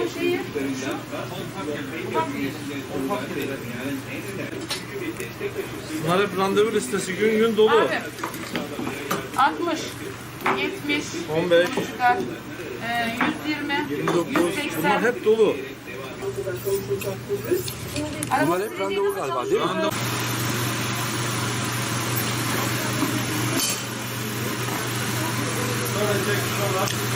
Ama şeyi şu, Bunlar hep randevu listesi gün gün dolu. Abi, 60, 70, 15, çocuklar, e, 120, 29, 180. bunlar hep dolu. Bunlar hep randevu galiba değil mi? Sonra çek, sonra.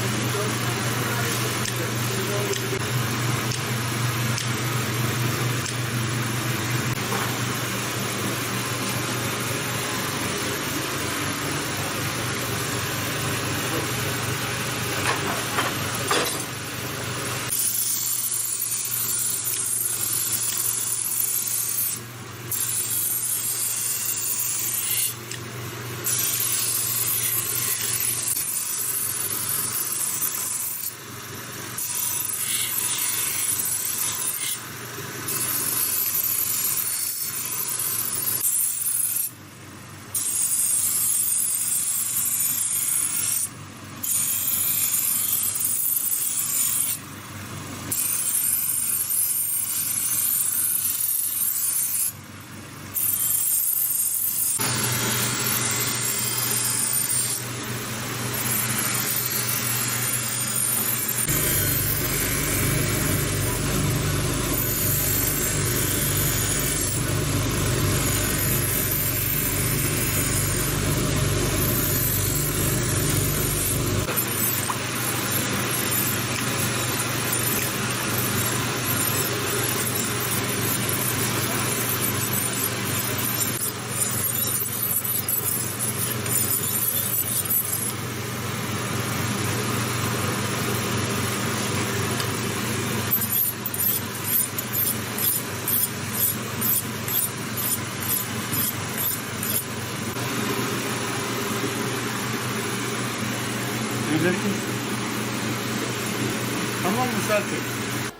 Tamam mı Selçuk?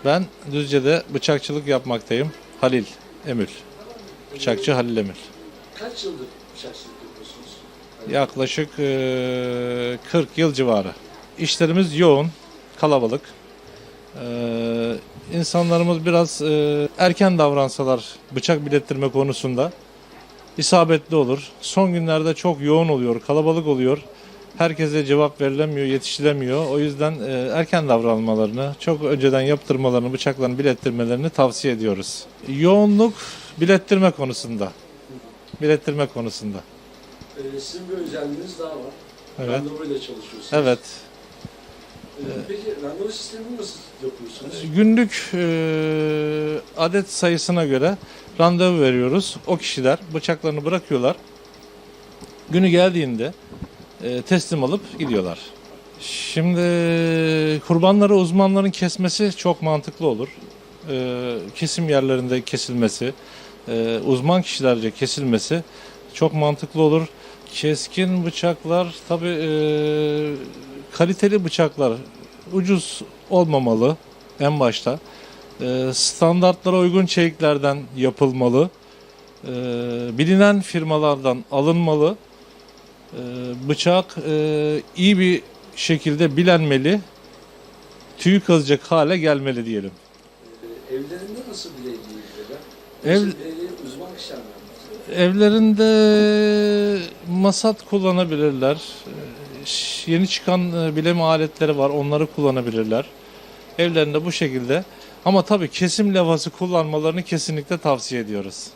Ben Düzce'de bıçakçılık yapmaktayım. Halil Emül. Bıçakçı Halil Emül. Kaç yıldır bıçakçılık yapıyorsunuz? Yaklaşık eee, 40 yıl civarı. İşlerimiz yoğun, kalabalık. Eee insanlarımız biraz eee, erken davransalar bıçak bilettirme konusunda isabetli olur. Son günlerde çok yoğun oluyor, kalabalık oluyor. Herkese cevap verilemiyor, yetiştiremiyor. O yüzden eee, erken davranmalarını, çok önceden yaptırmalarını, bıçaklarını bilettirmelerini tavsiye ediyoruz. Yoğunluk bilettirme konusunda. Bilettirme konusunda. Ee, sizin bir özelliğiniz daha var. Evet. Randevuyla çalışıyorsunuz. Evet. Ee, peki randevu sistemini nasıl yapıyorsunuz? Günlük e, adet sayısına göre randevu veriyoruz. O kişiler bıçaklarını bırakıyorlar. Günü geldiğinde e, teslim alıp gidiyorlar. Şimdi kurbanları uzmanların kesmesi çok mantıklı olur. E, kesim yerlerinde kesilmesi, e, uzman kişilerce kesilmesi çok mantıklı olur. Keskin bıçaklar tabi kaliteli bıçaklar ucuz olmamalı en başta. E, standartlara uygun çeliklerden yapılmalı. E, bilinen firmalardan alınmalı. E, bıçak e, iyi bir şekilde bilenmeli. Tüyü kazacak hale gelmeli diyelim. Ee, evlerinde nasıl bileği? Ev- uzman kişiler? Evlerinde masat kullanabilirler. E, ş- Yeni çıkan e, bileme aletleri var. Onları kullanabilirler. Evlerinde bu şekilde. Ama tabii kesim levhası kullanmalarını kesinlikle tavsiye ediyoruz.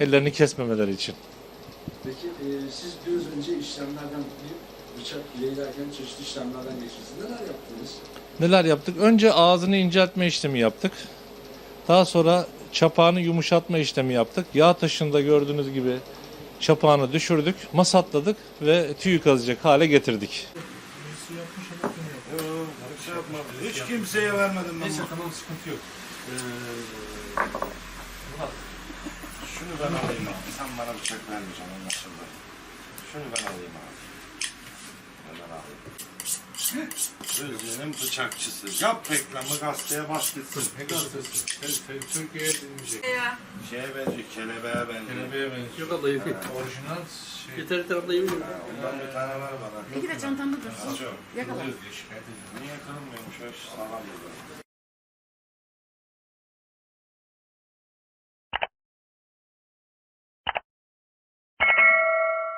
Ellerini kesmemeleri için. Peki e, siz biraz önce işlemlerden bir bıçak bileği derken çeşitli işlemlerden geçtiniz. Neler yaptınız? Neler yaptık? Önce ağzını inceltme işlemi yaptık. Daha sonra çapağını yumuşatma işlemi yaptık. Yağ taşında gördüğünüz gibi çapağını düşürdük, masatladık ve tüyü kazacak hale getirdik. Şey yapma. Hiç kimseye vermedim ben. Neyse tamam sıkıntı yok. Şunu ben alayım abi. Sen bana bıçak vermeyeceksin anlaşıldı. Şunu ben alayım abi. Ben alayım. Özlü'nün bıçakçısı. Yap reklamı gazeteye bas gitsin. Ne gazetesi? Türkiye'ye dinleyecek. Şeye benziyor, kelebeğe benziyor. Kelebeğe benziyor. Yok abla Orijinal şey. Yeter tarafta yemin Ha, Ondan bir tane ver bana. İki de çantamda dursun. Çok. Yakala. Niye kırılmıyormuş? Öyle sağlam.